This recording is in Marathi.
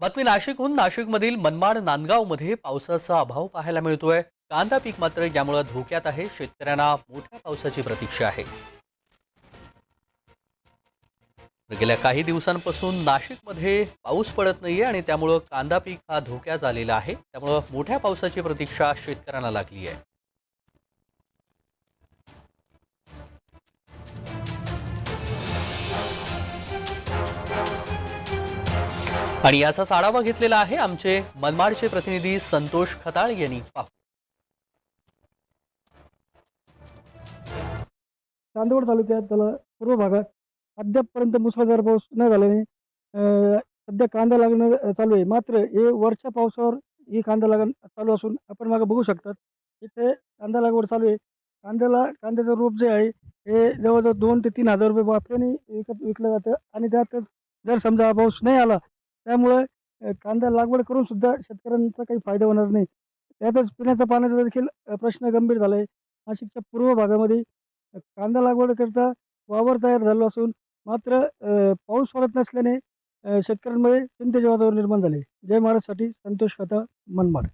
बातमी नाशिकहून नाशिकमधील मनमाड नांदगावमध्ये पावसाचा अभाव पाहायला मिळतोय. कांदा पीक मात्र यामुळे धोक्यात आहे. शेतकऱ्यांना मोठ्या पावसाची प्रतीक्षा आहे. गेल्या काही दिवसांपासून नाशिकमध्ये पाऊस पडत नाहीये आणि त्यामुळं कांदा पीक हा धोक्यात आलेला आहे. त्यामुळं मोठ्या पावसाची प्रतीक्षा शेतकऱ्यांना लागली आहे. आणि याचाच आढावा घेतलेला आहे आमचे मनमाडचे प्रतिनिधी संतोष खताळ यांनी. पाहू. चांदवड तालुक्यात त्याला पूर्व भागात अद्यापपर्यंत मुसळधार पाऊस न झाल्याने सध्या कांदा लागणं चालू आहे. मात्र हे वरच्या पावसावर ही कांदा लागण चालू असून आपण मागे बघू शकतात. इथे कांदा लागवड चालू आहे. कांद्याला कांद्याचं रोप जे आहे हे जवळजवळ दोन ते तीन हजार रुपये वाफेने विकत विकलं जातं आणि त्यातच जर समजा पाऊस नाही आला त्यामुळे कांदा लागवड करून सुद्धा शेतकऱ्यांचा काही फायदा होणार नाही. त्यातच पिण्याचा पाण्याचा देखील प्रश्न गंभीर झाला आहे नाशिकच्या पूर्व भागामध्ये कांदा लागवडकरता वावर तयार झालो असून मात्र पाऊस पडत नसल्याने शेतकऱ्यांमध्ये चिंतेचे वातावरण निर्माण झाले. जय महाराजसाठी संतोष कथा मनमाड.